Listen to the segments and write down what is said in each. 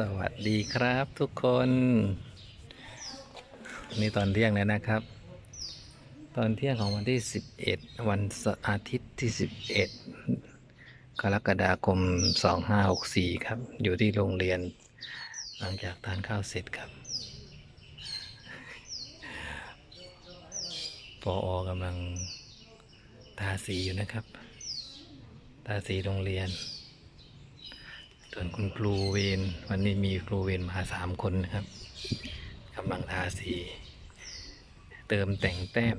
สวัสดีครับทุกคน นี่ตอนเที่ยงแล้วนะครับ ตอนเที่ยงของวันที่ 11 วันอาทิตย์ที่ 11 กรกฎาคม 2564 ครับ อยู่ที่โรงเรียน หลังจากทานข้าวเสร็จครับปออกำลังทาสีอยู่นะครับ ทาสีโรงเรียน ส่วนคุณครูเวรวันนี้มีครูเวรมาสามคนนะครับกำลังทาสี เติมแต่งแต้ม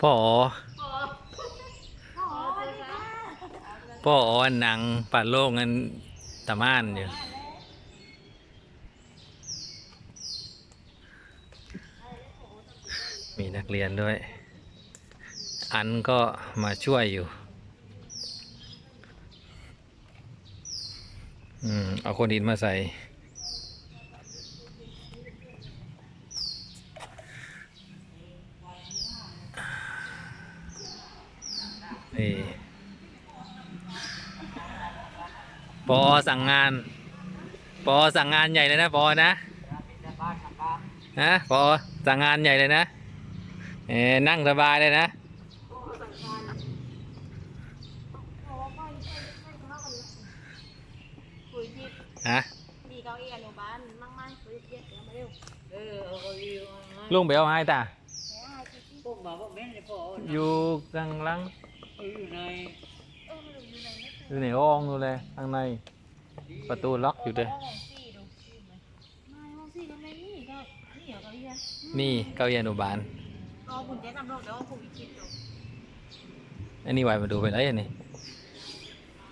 พ่อพ่อหนังปัดโลกงันตะม่านอยู่มีนักเรียนด้วย อันก็มาช่วยอยู่อืมเอาคนดินมาใส่ นี่ปอสั่งงาน ปอสั่งงานใหญ่เลยนะปอนะฮะปอสั่งงานใหญ่เลยนะเออนั่งสบายเลยนะ คุยที่ ฮะมีเก้าอี้อนุบาลมั่งมั่งคุยเทียบแล้วมาเร็วเออเอาเก้าอี้มาลุงไปเอามาให้ตาแหมคุยที่พวกหมาพวกแม่เนี่ยพ่ออยู่กลางหลังเอาอยู่ในเออมันอยู่ในนี้อยู่ในห้องดูเลยข้างในประตูล็อกอยู่เลยห้องสี่ดูไม่ห้องสี่ก็ไม่นี่ก็นี่เหรอเก้าอี้อะนี่เก้าอี้อนุบาลรอคุณเจ๊นำรถเดี๋ยวคุณอีกคิดดูอันนี้ไว้มาดูเป็นอะไรอันนี้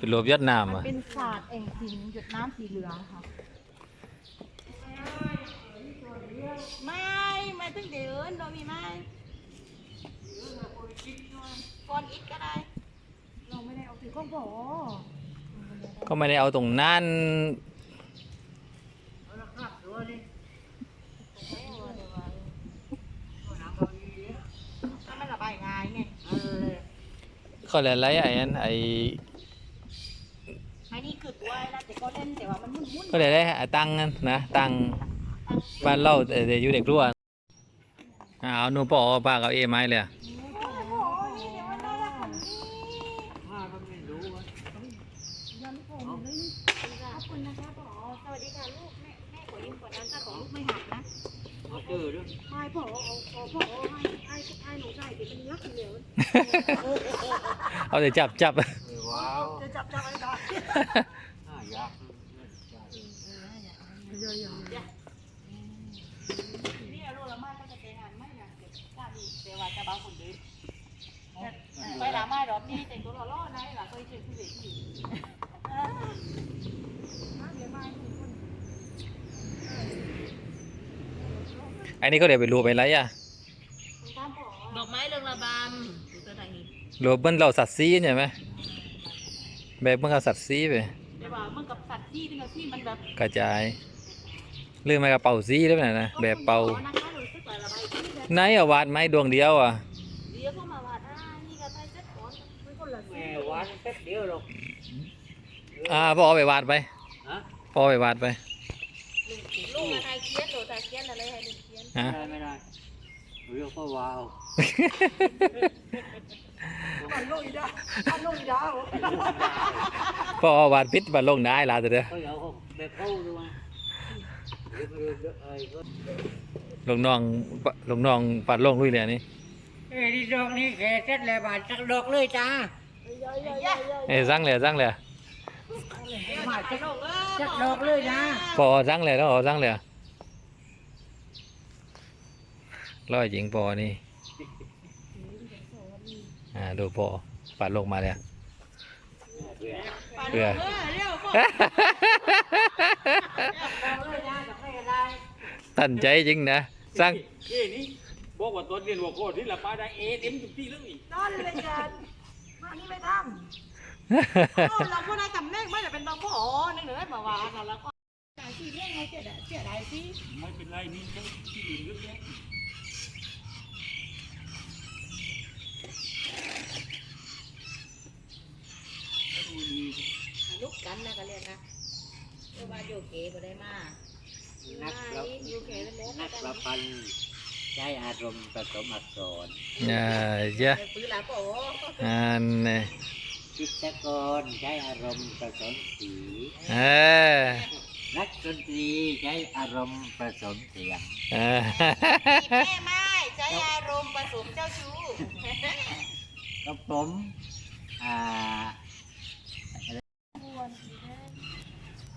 เป็นรูปยอดน้ำมันอะเป็นศาสตร์แอ่งหินหยดน้ำสีเหลืองค่ะ ไม่ไม่ต้องเดินโดยมีไม่ก่อนอิดก็ได้ เราไม่ได้เอาถือข้องโผก็ไม่ได้เอาตรงนั้นเอาละครับตัวนี้ไม่เอาเลยว่าเอาน้ำเก้าอี้เนี่ยถ้าไม่ระบายง่ายไงเอาเลยก็เลยอะไรไอ้นั้นไอ้ ไอ้นี่คือตัวไอ้นะแต่ ก็เล่นแต่ว่ามันมุ่นมุ่นก็เลยได้ไอ้ตังค์นั่นนะตังค์บ้านเล่าแต่แต่อยู่เด็กรั่วอ่าเอาหนูปอป้ากับเอไม้เลยอะโอ้ยเดี๋ยวมันน่ารักกว่านี้ผ้าก็ไม่รู้ว่ายันผมเลยขอบคุณนะคะผอสวัสดีค่ะลูกแม่แม่ขอยิ้มกว่านั้นถ้าของลูกไม่หักนะเอาเจอด้วยไม่ผอเอาผอผอให้ให้ให้หนูใส่เป็นยักษ์เหลียวเอาแต่จับจับเออว้าวจะจับจับอะไรได้ น่ายากนะ เยอะๆนี่ลูกละไม่ก็จะแต่งงานไม่นะเดี๋ยวกล้าดีเดี๋ยวว่าจะบ้าคนเดียว ไปละไม่รอบนี้แต่งตัวหล่อๆนะหล่ะเคยเจอผู้หญิงอยู่เดี๋ยวมาอีกคนไอ้นี่ก็เดี๋ยวไปรูปไปไรอะดอกไม้เรืองระบำดูตัวไหนนี่รูปเบิ้ลเราสัตว์ซีใช่ไหมแบบเมื่อกับสัตว์ซีไปแต่ว่ามันกับสัตว์ที่ที่ที่มันแบบกระจายเรื่องมากระเป๋าซีแล้วนะนะแบบเป่านะคะรู้สึกว่าระบายที่แบบไหนอะวาดไม้ดวงเดียวอะ เดี๋ยวเข้ามาว่าอ่านี่ก็ใช้เจ็ดก้อนมันคน ละสีแม่วันแป๊บเดียวหรอกอ่าพ่อเอาไปวาดไปฮะพ่อเอาไปวาดไปลูกมาไทยเคียนหรือไทยเคียนอะไรให้ลูกเคียนฮะไม่ได้ไม่ได้เรียกว่าว้าวอันลูกอีดาอันลูกอีดาพ่อเอาวาดพิษมาลงได้ละเด้อเขาเอาแบบเขาดูมาเดี๋ยวเดี๋ยวเดี๋ยวไอ้ก็ลงน้องลงน้องปัดลงลุยเลยนี่เอ้ยนี่ดอกนี้แกเสร็จแล้วบาทจักดอกเลยจ้า เอ้ยสั่งเลยสั่งเลยมาจักจักดอกเลยนะพ่อสั่งเลยแล้วพ่อสั่งเลยร้อยหญิงปอนี่อ่าดูปอปัดลงมาเลยเพื่อเร็วตั้นใจจริงนะสั่งเอ้นี่บอกว่าตอนเรียนหัวโคตรที่ละป้าได้เอเต็มทุกที่เลยนอนเลยกัน อันนี้ไม่ทำเราพูดได้กับแม่ไม่แต่เป็นบางผู้อ๋อในเหนือมาว่ากันแล้วก็จ่ายที่เรื่องเขเจ็ดเจ็ดอะไรสิไม่เป็นไรนี่เขาที่อื่นเยอะแยะลูกกันนะก็เรียนนะเพราะว่าอยู่เก๋บ่ได้มากนักรับอยู่เก๋แล้วนักรับปัน ธ์ใช้อารมณ์ผสมอักษรอ่าเยอะไปปื้อละโปอันนี้จิตรกรใช้อารมณ์ผสมสีเออนักดนตรีใช้อารมณ์ผสมเสียงเออแม่ไม้ใช้อารมณ์ผสมเจ้าชู้กับผมอ่า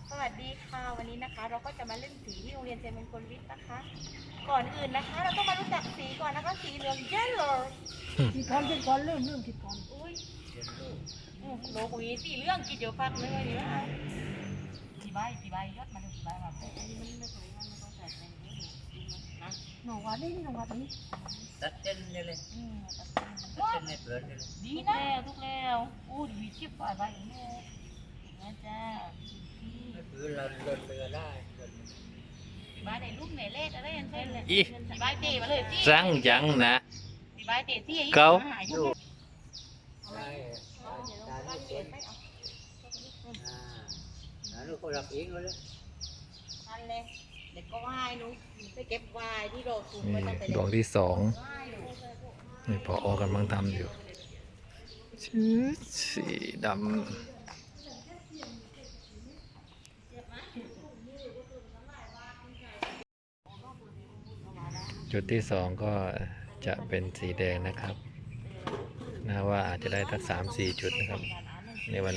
สวัสดีค่ะวั นนี้นะคะ เราก็จะมาเล่นสีที่โรงเรียนเจมินคนวิทย์นะคะ ก่อนอื่นนะคะ เราต้องมารู้จักสีก่อนนะคะ สีเหลือง yellow คิดก่อนคิดก่อนเริ่มเริ่มคิดก่อนอุ้ยอืมโลกุยสีเหลืองกินเดี๋ยวฟักเลยวันนี้นะสีใบสีใบยอดมันสีใบมาอันนี้มันไม่สวยมันไม่ต้องใส่ในนี้นะหนูว่านี่หนูว่านี้ตัดเส้นนี่เลยอืมตัดเส้นในเปลือกนี่เลยดีนะทุกแล้วอู้ดีชิบใบใบอย่างนี้ นะจ๊ะไม่คือเราเดินเรือได้เดินสีใบในรูปไหนเลขอะไรอย่างเช่นเลยอีสีใบเตะมาเลยสิสังจังนะสีใบเตะที่เก้าหายอยู่ได้ได้ได้เส้นอ่าแล้วลูกก็รับเองเลยทันเลยเด็กก็ไหว้หนูไปเก็บไหว้ที่โดดสูงนี่ไว้ตั้งแต่ดเด็กวงที่สองไหว้หนูนี่พอออกำลังทำอยู่ชื่อสีดำ จุดที่สองก็จะเป็นสีแดงนะครับนะว่าอาจจะได้ทั้งสามสี่จุดนะครับในวัน